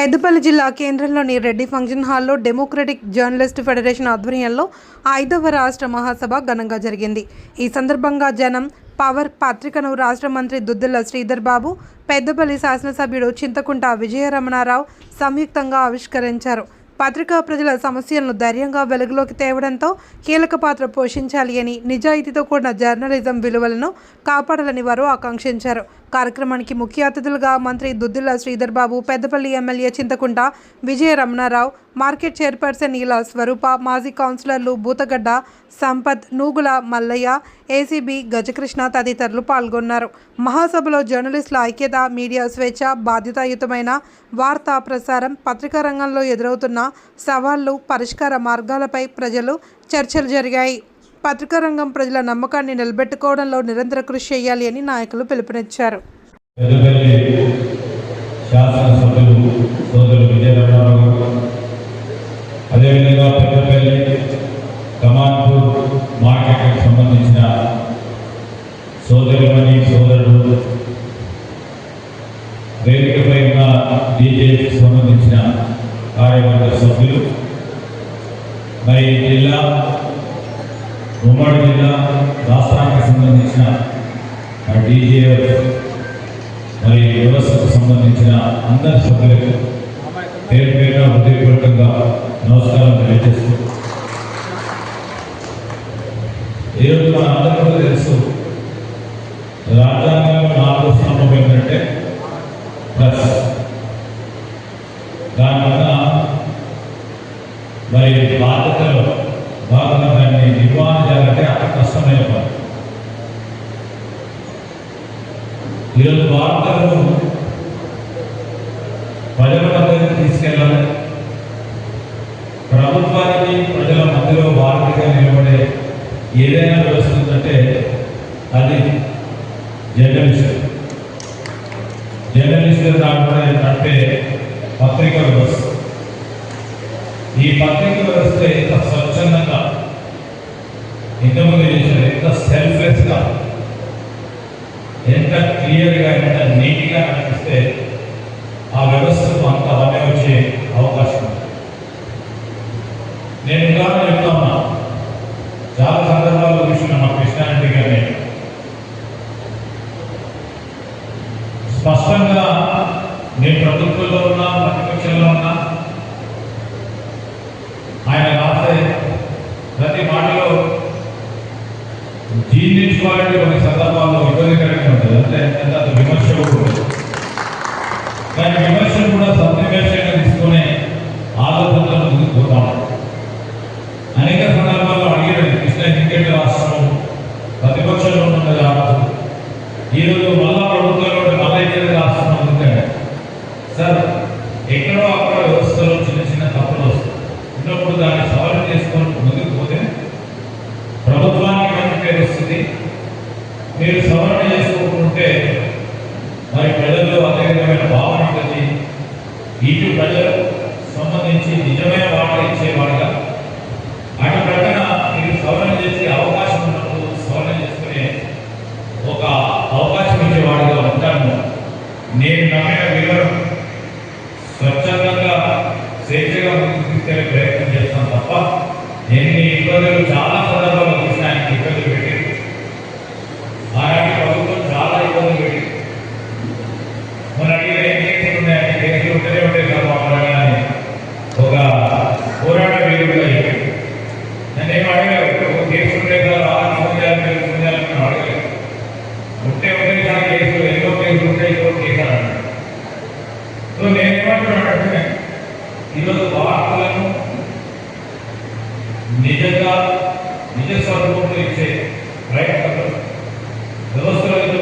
పెద్దపల్లి జిల్లా కేంద్రంలోని రెడ్డి ఫంక్షన్ హాల్లో డెమోక్రటిక్ జర్నలిస్ట్ ఫెడరేషన్ ఆధ్వర్యంలో ఐదవ రాష్ట్ర మహాసభ ఘనంగా జరిగింది. ఈ సందర్భంగా జనం పవర్ పత్రికను రాష్ట్ర మంత్రి దుద్దిల్ల శ్రీధర్ బాబు పెద్దపల్లి శాసనసభ్యుడు చింతకుంట విజయరమణారావు సంయుక్తంగా ఆవిష్కరించారు. పత్రికా ప్రజల సమస్యలను ధైర్యంగా వెలుగులోకి తేవడంతో కీలక పాత్ర పోషించాలి అని నిజాయితీతో కూడిన జర్నలిజం విలువలను కాపాడాలని వారు ఆకాంక్షించారు. కార్యక్రమానికి ముఖ్య అతిథులుగా మంత్రి Duddilla Sridhar Babu Peddapalli MLA Chintakunta Vijaya Ramanarao market chairperson Ila Swarupa మాజీ కౌన్సిలర్లు బూతగడ్డ సంపత్ నూగుల మల్లయ్య ఏసీబీ గజకృష్ణ తదితరులు పాల్గొన్నారు. మహాసభలో జర్నలిస్టుల ఐక్యత మీడియా స్వేచ్ఛ బాధ్యతాయుతమైన వార్తా ప్రసారం పత్రికా రంగంలో ఎదురవుతున్న సవాళ్ళు పరిష్కార మార్గాలపై ప్రజలు చర్చలు జరిగాయి. పత్రికా రంగం ప్రజల నమ్మకాన్ని నిలబెట్టుకోవడంలో నిరంతర కృషి చేయాలి అని నాయకులు పిలుపునిచ్చారు. శాసనసభ్యులు సోదరు విజయరమణారావు సోదరుమణి సోదరుడు వేదికపై ఉన్న డీజేకి సంబంధించిన కార్యవర్గ సభ్యులు మరి జిల్లా ఉమ్మడి జిల్లా రాష్ట్రానికి సంబంధించిన డీజే మరి వ్యవస్థకు సంబంధించిన అందరి సభ్యులకు పేరు పేరున హృదయపూర్వకంగా నమస్కారం తెలియజేస్తూ. ఈరోజు మన అందరికీ కూడా తెలుసు రాజ్యాంగంలో నాలుగు స్తంభం ఏంటంటే ప్లస్ దానివల్ల మరి బాధ్యతలో భాగంగా దాన్ని నిర్వహణ చేయాలంటే అతి కష్టమైన పని. ఈరోజు వార్తలను జర్నలిస్ట్ జర్నలిస్ట్ దాంట్లో అంటే పత్రికలు వస్తాయి. ఈ పత్రికలు వస్తే ఇంత స్వచ్ఛందంగా ఇంతకుముందు చేశారు ఎంత సెల్ఫ్లెస్గా ఎంత క్లియర్గా ఎంత జీర్ణించుకోవాలంటే కొన్ని సందర్భాల్లో ఇబ్బందికరంగా ఉంటుంది అంటే ఎంత అంత విమర్శ కూడా ఉంటుంది. కానీ విమర్శను కూడా సత్యవేషంగా నిజమైన ఆయన ఇచ్చేవాడుగా అటు ప్రక్కన మీరు సవరణ చేసే అవకాశం ఉన్నప్పుడు సవరణ చేసుకునే ఒక అవకాశం ఇచ్చేవాడుగా ఉంటాను. నేను నమ్మిన వివరం స్వచ్ఛందంగా స్వేచ్ఛగా ముందుకు తీసుకెళ్ళే ప్రయత్నం చేస్తాను తప్ప ఎన్ని ఇబ్బందులు చాలా ಆಟಗಳನ್ನು ನಿಜ ನಿಜ ಸ್ವರೂಪಕ್ಕೆ ಪ್ರಯತ್ನ ವ್ಯವಸ್ಥೆ